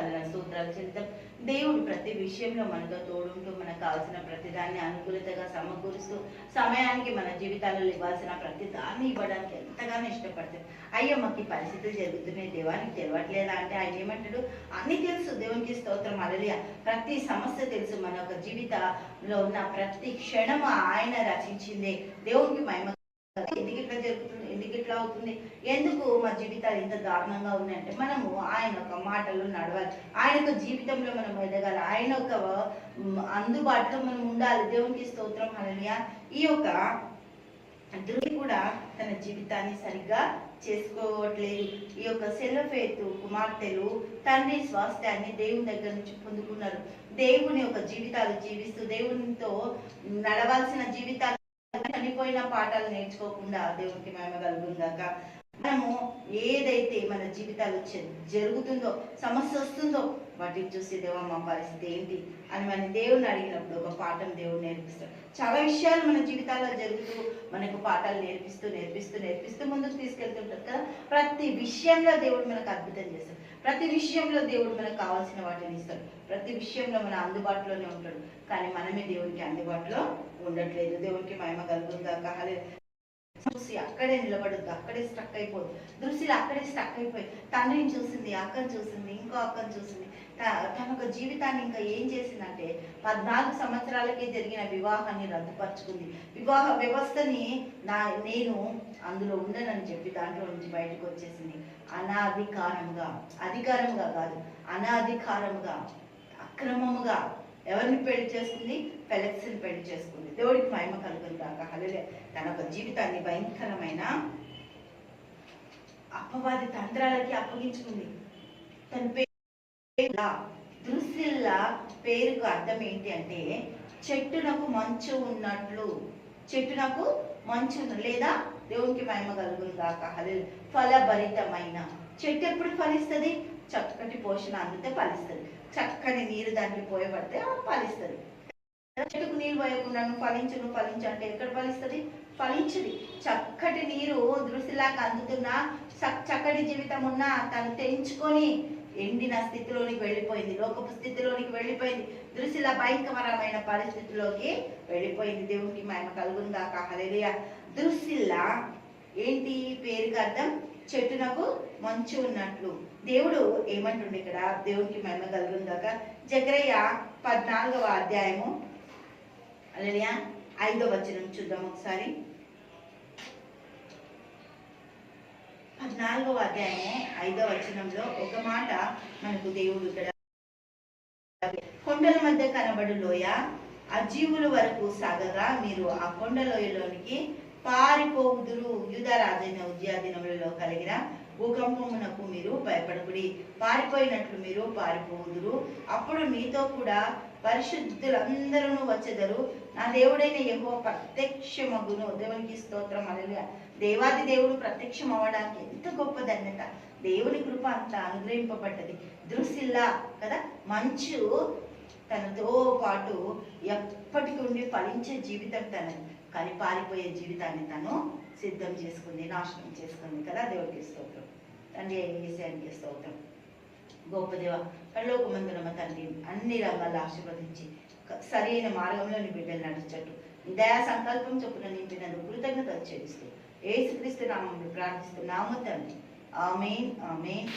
కలిగిన సూత్రాలు చెప్తాం దేవుడు ప్రతి విషయంలో మనతో తోడుంటూ మనకు కావాల్సిన ప్రతిదాన్ని అనుకూలతగా సమకూరుస్తూ సమయానికి మన జీవితాలలో ఇవ్వాల్సిన ప్రతి దాన్ని ఇవ్వడానికి ఎంతగానో ఇష్టపడతాడు. అయ్యో మాకు పరిస్థితులు జరుగుతున్నాయి. దేవానికి తెలియట్లేదా అంటే ఆయన ఏమంటాడు? అన్ని తెలుసు. దేవునికి స్తోత్రం. అలలియ ప్రతి సమస్య తెలుసు. మన యొక్క జీవితంలో ఉన్న ప్రతి క్షణము ఆయన రచించిందే. దేవునికి మహిమ ఎందుకు ఇట్లా జరుగుతుంది? ఎందుకు ఇట్లా అవుతుంది? ఎందుకు మా జీవితాలు ఇంత దారుణంగా ఉన్నాయంటే మనము ఆయన యొక్క మాటలు నడవాలి. ఆయన యొక్క జీవితంలో మనం ఎదగాలి. ఆయన యొక్క అందుబాటులో మనం ఉండాలి. దేవునికి స్తోత్రం. హల్లెలూయా. ఈ యొక్క ధృవి కూడా తన జీవితాన్ని సరిగ్గా చేసుకోవట్లేదు. ఈ యొక్క సెల్లఫేతు కుమార్తెలు తండ్రి స్వాస్థ్యాన్ని దేవుని దగ్గర నుంచి పొందుకున్నారు. దేవుని యొక్క జీవితాలు జీవిస్తూ దేవునితో నడవాల్సిన జీవితాలు చనిపోయిన పాఠాలు నేర్చుకోకుండా దేవునికి మహిమ కలుగుందాక మనము ఏదైతే మన జీవితాలు జరుగుతుందో సమస్య వస్తుందో వాటిని చూసి దేవా మా పరిస్థితి ఏంటి అని మన దేవుని అడిగినప్పుడు ఒక పాఠం దేవుడు నేర్పిస్తాడు. చాలా విషయాలు మన జీవితాల్లో జరుగుతూ మనకు పాఠాలు నేర్పిస్తూ నేర్పిస్తూ నేర్పిస్తూ ముందుకు తీసుకెళ్తుంటారు కదా. ప్రతి విషయంలో దేవుడు మనకు అద్భుతం చేస్తాడు. ప్రతి విషయంలో దేవుడు మనకు కావాల్సిన వాటిని ఇస్తాడు. ప్రతి విషయంలో మన అందుబాటులోనే ఉంటాడు. కానీ మనమే దేవునికి అందుబాటులో ఉండట్లేదు. దేవునికి మహిమ కలుగుతుందా కాలే చూసి అక్కడే నిలబడద్దు అక్కడే స్ట్రక్ అయిపోదు. దృశ్యులు అక్కడే స్ట్రక్ అయిపోయి తండ్రిని చూసింది అక్కని చూసింది ఇంకో అక్కని చూసింది. తన ఒక జీవితాన్ని ఇంకా ఏం చేసిందంటే పద్నాలుగు సంవత్సరాలకే జరిగిన వివాహాన్ని రద్దుపరుచుకుంది. వివాహ వ్యవస్థని నా నేను అందులో ఉండనని చెప్పి దాంట్లో నుంచి బయటకు వచ్చేసింది. అనాధికారంగా అధికారంగా కాదు అనాధికారంగా అక్రమముగా. ఎవరిని పెళ్ళి చేసుకుంది? ఫెలెక్స్ని పెళ్ళి చేసుకుంది. దేవుడికి మహిమ కలుగును. కాక తన యొక్క జీవితాన్ని భయంకరమైన అపవాది తంత్రాలకి అప్పగించుకుంది. తన పేరు దృశ్యల్లా పేరుకు అర్థం ఏంటి అంటే చెట్టునకు మంచు ఉన్నట్లు చెట్టునకు మంచు లేదా దేవునికి మహిమ కలుగును కాక హల్లెలూయా ఫలభరితమైన. చెట్టు ఎప్పుడు ఫలిస్తుంది? చక్కటి పోషణ అందితే ఫలిస్తుంది. చక్కని నీరు దానికి పోయబడితే ఫలిస్తుంది. చెట్టుకు నీరు పోయకుండా నువ్వు ఫలించు నువ్వు ఫలించు అంటే ఎక్కడ ఫలిస్తుంది? ఫలించుది చక్కటి నీరు దృష్టిలాగా అందుతున్నా చక్కటి జీవితం ఉన్నా తను తెంచుకొని ఎండిన స్థితిలోనికి వెళ్ళిపోయింది. లోకపు స్థితిలోనికి వెళ్ళిపోయింది. దృశిల భయంకరమైన పరిస్థితిలోకి వెళ్ళిపోయింది. దేవునికి మహిమ కలుగును గాక. హల్లెలూయా. ఏంటి పేరుకి అర్థం? చెట్టునకు మంచు ఉన్నట్లు. దేవుడు ఏమంటుండే ఇక్కడ? దేవునికి మహిమ కలుగును గాక. జకరయ్య పద్నాలుగవ అధ్యాయము అలలియా ఐదో వచనం చూద్దాం ఒకసారి. పద్నాలుగో అధ్యాయము ఐదో వచనంలో ఒక మాట మనకు దేవుడు ఇక్కడ కొండల మధ్య కనబడు లోయ అజీవుల వరకు సాగగా మీరు ఆ కొండ లోయలోనికి పారిపోవుదురు. యుధరాజైన ఉద్యాదినములలో కలిగిన భూకంపమునకు మీరు భయపడకుడి. పారిపోయినట్లు మీరు పారిపోవుదురు. అప్పుడు మీతో కూడా పరిశుద్ధులందరూ వచ్చెదరు. నా దేవుడైన యెహోవా ప్రత్యక్షమగును. దేవునికి స్తోత్రం. అలలుగా దేవాది దేవుడు ప్రత్యక్షం అవ్వడానికి ఎంత గొప్ప ధన్యత. దేవుని కృప అంత అనుగ్రహింపబడ్డది. దృశిల్లా కదా? మంచు తనతో పాటు ఎప్పటికి ఉండి ఫలించే జీవితం తనది. కానీ పారిపోయే జీవితాన్ని తను సిద్ధం చేసుకుంది నాశనం చేసుకుంది కదా? దేవుడికి స్తోత్రం. తండ్రి ఏసానికి స్తోత్రం. గొప్ప దేవ పరలోక తండ్రి అన్ని రంగాల్లో ఆశీర్వదించి సరైన మార్గంలో నీ బిడ్డలు నడిచేటట్టు నీ దయా సంకల్పం చొప్పున నింపినందుకు కృతజ్ఞత చెల్లిస్తూ. ఏసుక్రీస్తు నామంలో ప్రార్థిస్తున్నాము తండ్రి. ఆమెన్ ఆమెన్.